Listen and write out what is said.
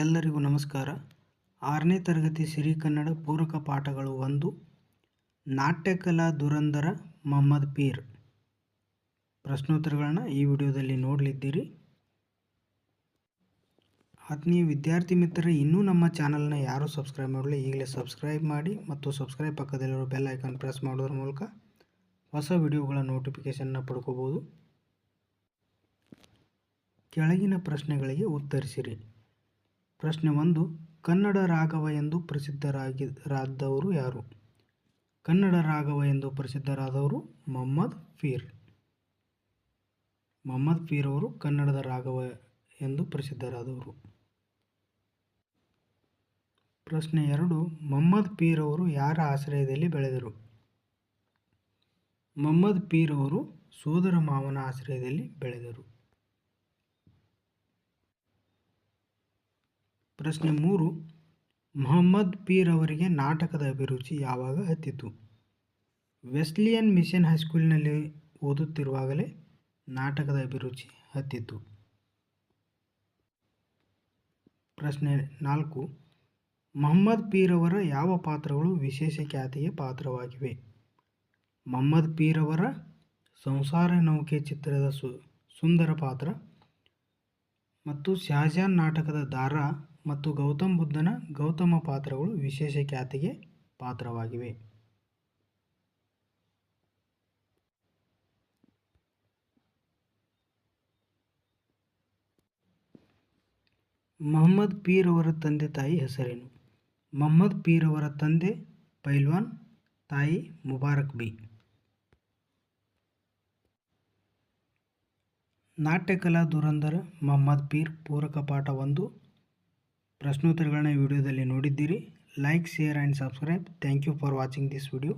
ಎಲ್ಲರಿಗೂ ನಮಸ್ಕಾರ. ಆರನೇ ತರಗತಿ ಸಿರಿ ಕನ್ನಡ ಪೂರಕ ಪಾಠಗಳು ಒಂದು, ನಾಟ್ಯಕಲಾ ದುರಂದರ ಮೊಹಮ್ಮದ್ ಪೀರ್. ಪ್ರಶ್ನೋತ್ತರಗಳನ್ನು ಈ ವಿಡಿಯೋದಲ್ಲಿ ನೋಡಲಿದ್ದೀರಿ. ಆತ್ಮೀಯ ವಿದ್ಯಾರ್ಥಿ ಮಿತ್ರರೇ, ಇನ್ನೂ ನಮ್ಮ ಚಾನಲ್ನ ಯಾರೂ ಸಬ್ಸ್ಕ್ರೈಬ್ ಮಾಡಲಿ ಈಗಲೇ ಸಬ್ಸ್ಕ್ರೈಬ್ ಮಾಡಿ ಮತ್ತು ಸಬ್ಸ್ಕ್ರೈಬ್ ಪಕ್ಕದಲ್ಲಿರೋ ಬೆಲ್ ಐಕಾನ್ ಪ್ರೆಸ್ ಮಾಡೋದ್ರ ಮೂಲಕ ಹೊಸ ವಿಡಿಯೋಗಳ ನೋಟಿಫಿಕೇಷನ್ನ ಪಡ್ಕೋಬೋದು. ಕೆಳಗಿನ ಪ್ರಶ್ನೆಗಳಿಗೆ ಉತ್ತರಿಸಿರಿ. ಪ್ರಶ್ನೆ ಒಂದು, ಕನ್ನಡ ರಾಘವ ಎಂದು ಪ್ರಸಿದ್ಧರಾಗಿರಾದವರು ಯಾರು? ಕನ್ನಡ ರಾಘವ ಎಂದು ಪ್ರಸಿದ್ಧರಾದವರು ಮೊಹಮ್ಮದ್ ಫೀರ್. ಮೊಹಮ್ಮದ್ ಫೀರ್ ಅವರು ಕನ್ನಡದ ರಾಘವ ಎಂದು ಪ್ರಸಿದ್ಧರಾದವರು. ಪ್ರಶ್ನೆ ಎರಡು, ಮೊಹಮ್ಮದ್ ಪೀರ್ ಅವರು ಯಾರ ಆಶ್ರಯದಲ್ಲಿ ಬೆಳೆದರು? ಮೊಹಮ್ಮದ್ ಪೀರ್ ಅವರು ಸೋದರ ಮಾವನ ಆಶ್ರಯದಲ್ಲಿ ಬೆಳೆದರು. ಪ್ರಶ್ನೆ ಮೂರು, ಮೊಹಮ್ಮದ್ ಪೀರ್ ಅವರಿಗೆ ನಾಟಕದ ಅಭಿರುಚಿ ಯಾವಾಗ ಹತ್ತಿತು ವೆಸ್ಲಿಯನ್ ಮಿಷನ್ ಹೈಸ್ಕೂಲ್ನಲ್ಲಿ ಓದುತ್ತಿರುವಾಗಲೇ ನಾಟಕದ ಅಭಿರುಚಿ ಹತ್ತಿತು ಪ್ರಶ್ನೆ ನಾಲ್ಕು, ಮೊಹಮ್ಮದ್ ಪೀರ್ ಅವರ ಯಾವ ಪಾತ್ರಗಳು ವಿಶೇಷ ಖ್ಯಾತಿಗೆ ಪಾತ್ರವಾಗಿವೆ? ಮೊಹಮ್ಮದ್ ಪೀರ್ ಅವರ ಸಂಸಾರ ನೌಕೆ ಚಿತ್ರದ ಸು, ಸುಂದರ ಪಾತ್ರ ಮತ್ತು ಶಾಜಾನ್ ನಾಟಕದ ದಾರ ಮತ್ತು ಗೌತಮ್ ಬುದ್ಧನ ಗೌತಮ ಪಾತ್ರಗಳು ವಿಶೇಷ ಖ್ಯಾತಿಗೆ ಪಾತ್ರವಾಗಿವೆ. ಮೊಹಮ್ಮದ್ ಪೀರ್ ಅವರ ತಂದೆ ತಾಯಿ ಹೆಸರೇನು? ಮೊಹಮ್ಮದ್ ಪೀರ್ ಅವರ ತಂದೆ ಪೈಲ್ವಾನ್, ತಾಯಿ ಮುಬಾರಕ್ ಬಿ ನಾಟ್ಯಕಲಾ ದುರಂದರ ಮೊಹಮ್ಮದ್ ಪೀರ್ ಪೂರಕ ಪಾಠ ಒಂದು. ಪ್ರಶ್ನೋತ್ತರಗಳನ್ನ ವಿಡಿಯೋದಲ್ಲಿ ನೋಡಿದ್ದೀರಿ. Like share and subscribe thank you for watching this video